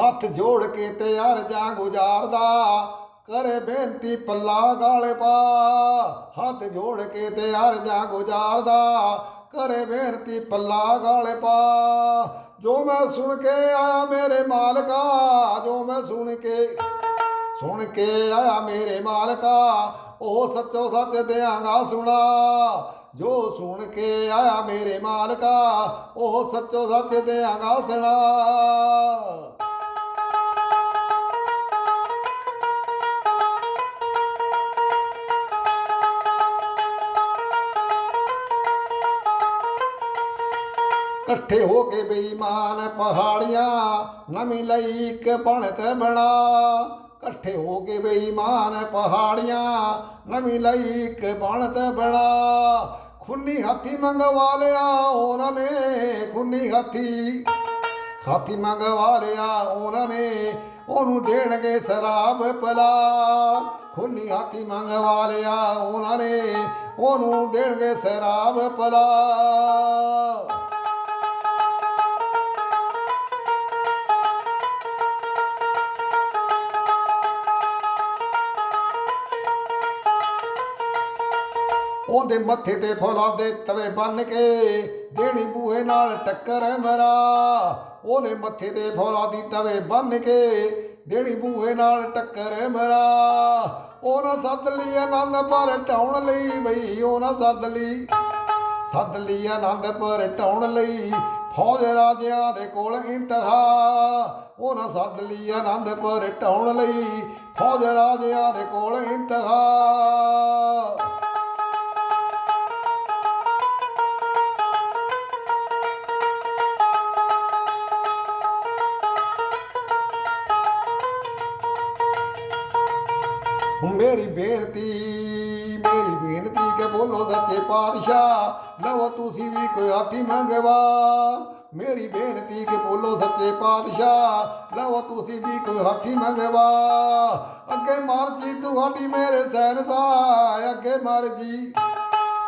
ਹੱਥ ਜੋੜ ਕੇ ਤੇ ਅਰਜਾਂ ਗੁਜ਼ਾਰਦਾ, ਕਰੇ ਬੇਨਤੀ ਪੱਲਾ ਗਾਲੇ ਪਾ। ਹੱਥ ਜੋੜ ਕੇ ਤੇ ਅਰਜਾਂ ਗੁਜ਼ਾਰਦਾ, ਕਰੇ ਬੇਨਤੀ ਪੱਲਾ ਗਾਲੇ ਪਾ। ਜੋ ਮੈਂ ਸੁਣ ਕੇ ਆਇਆ ਮੇਰੇ ਮਾਲਕਾ, ਜੋ ਮੈਂ ਸੁਣ ਕੇ ਸੁਣ ਕੇ ਆਇਆ ਮੇਰੇ ਮਾਲਕਾ, ਉਹ ਸੱਚੋ ਸੱਚ ਦਿਆਂਗਾ ਸੁਣਾ। ਜੋ ਸੁਣ ਕੇ ਆਇਆ ਮੇਰੇ ਮਾਲਕਾ, ਉਹ ਸੱਚੋ ਸੱਚ ਦਿਆਂਗਾ ਸੁਣਾ। ਇਕੱਠੇ ਹੋ ਕੇ ਬੇਈਮਾਨ ਪਹਾੜੀਆਂ ਨਵੀਂ ਲਈ ਇੱਕ ਬਣਤ ਬਣਾ। ਇਕੱਠੇ ਹੋ ਕੇ ਬੇਈਮਾਨ ਪਹਾੜੀਆਂ ਨਵੀਂ ਲਈ ਇੱਕ ਬਣਤ ਬਣਾ। ਖੁੰਨੀ ਹਾਥੀ ਮੰਗਵਾ ਲਿਆ ਉਹਨਾਂ ਨੇ, ਖੁੰਨੀ ਹਾਥੀ। ਹਾਥੀ ਮੰਗਵਾ ਲਿਆ ਉਹਨਾਂ ਨੇ, ਉਹਨੂੰ ਦੇਣਗੇ ਸ਼ਰਾਬ ਪਲਾ। ਖੁੰਨੀ ਹਾਥੀ ਮੰਗਵਾ ਲਿਆ ਉਹਨਾਂ ਨੇ, ਉਹਨੂੰ ਦੇਣਗੇ ਸ਼ਰਾਬ ਪਲਾ। ਉਹਦੇ ਮੱਥੇ ਤੇ ਫੁੱਲਾਂ ਦੇ ਤਵੇ ਬੰਨ ਕੇ ਦੇਣੀ ਬੂਹੇ ਨਾਲ ਟੱਕਰ ਮਰਾ। ਉਹਨੇ ਮੱਥੇ ਤੇ ਫੁੱਲਾਂ ਦੀ ਤਵੇ ਬੰਨ ਕੇ ਦੇਣੀ ਬੂਹੇ ਨਾਲ ਟੱਕਰ ਮਰਾ। ਉਹਨਾਂ ਸੱਦ ਲਈ ਆਨੰਦ ਪਰ ਟਾਉਣ ਲਈ ਬਈ ਉਹਨਾਂ ਸੱਦ ਲਈ ਸੱਦ ਲਈ ਆਨੰਦ ਪਰ ਟਾਉਣ ਲਈ ਫੌਜ ਰਾਜਿਆਂ ਦੇ ਕੋਲ ਇੰਤਹਾ। ਉਹਨਾਂ ਸੱਦ ਲਈ ਆਨੰਦ ਪਰ ਟਾਉਣ ਲਈ ਫੌਜ ਰਾਜਿਆਂ ਦੇ ਕੋਲ ਇੰਤਹਾ। ਮੇਰੀ ਬੇਨਤੀ ਮੇਰੀ ਬੇਨਤੀ ਕੇ ਬੋਲੋ ਸੱਚੇ ਪਾਤਸ਼ਾਹ। ਲਓ ਤੁਸੀਂ ਵੀ ਕੋਈ ਹਾਥੀ ਮੰਗਵਾ। ਮੇਰੀ ਬੇਨਤੀ ਕੇ ਬੋਲੋ ਸੱਚੇ ਪਾਤਸ਼ਾਹ। ਲਓ ਤੁਸੀਂ ਵੀ ਕੋਈ ਹਾਥੀ ਮੰਗਵਾ। ਅੱਗੇ ਮਰਜ਼ੀ ਤੁਹਾਡੀ ਮੇਰੇ ਸੈਨਸਾ ਅੱਗੇ ਮਰਜ਼ੀ।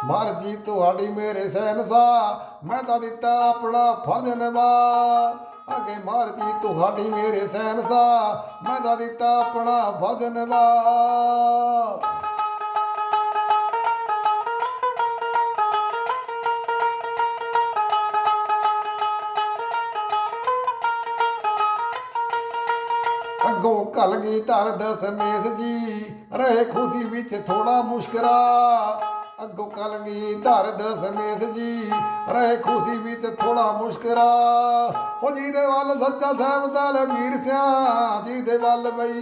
ਮਰਜ਼ੀ ਤੁਹਾਡੀ ਮੇਰੇ ਸੈਨਸਾ ਮੈਂ ਤਾਂ ਦਿੱਤਾ ਆਪਣਾ ਫਰਜ਼ ਨਿਭਾ ਅੱਗੇ ਮਰਜ਼ੀ ਤੁਹਾਡੀ ਮੇਰੇ ਸੈਨਸਾ ਮੈਂ ਤਾਂ ਦਿੱਤਾ ਆਪਣਾ ਫਰਜ਼ ਨਿਭਾ ਅੱਗੋਂ ਕਲ ਗਈ ਧਰ ਦਸਮੇਸ਼ ਜੀ, ਰਹੇ ਖੁਸ਼ੀ ਵਿੱਚ ਥੋੜਾ ਮੁਸ਼ਕਰਾ। ਅੱਗੋਂ ਕਲਗੀ ਧਰ ਦਸਮੇਸ਼ ਜੀ। ਰਹੇ ਖੁਸ਼ੀ ਵਿੱਚ ਥੋੜਾ ਮੁਸ਼ਕਰਾ। ਹੋ ਜੀ ਦੇ ਵੱਲ ਸੱਚਾ ਸਾਹਿਬ ਦਲ ਵੀਰ ਸਿਆ ਜੀ ਦੇ ਵੱਲ ਬਈ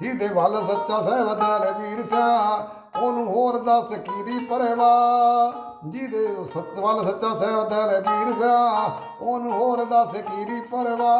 ਜੀ ਦੇ ਵੱਲ ਸੱਚਾ ਸਾਹਿਬ ਦਾ ਵੀਰ ਸਿਆ, ਉਹਨੂੰ ਹੋਰ ਦੱਸ ਕੀ ਦੀ ਪਰਵਾ ਜੀ ਦੇ ਸੱਚ ਵੱਲ ਸੱਚਾ ਸਾਹਿਬ ਦਾ ਵੀਰ ਸਿਆ, ਉਹਨੂੰ ਹੋਰ ਦੱਸ ਕੀ ਦੀ ਪਰਵਾ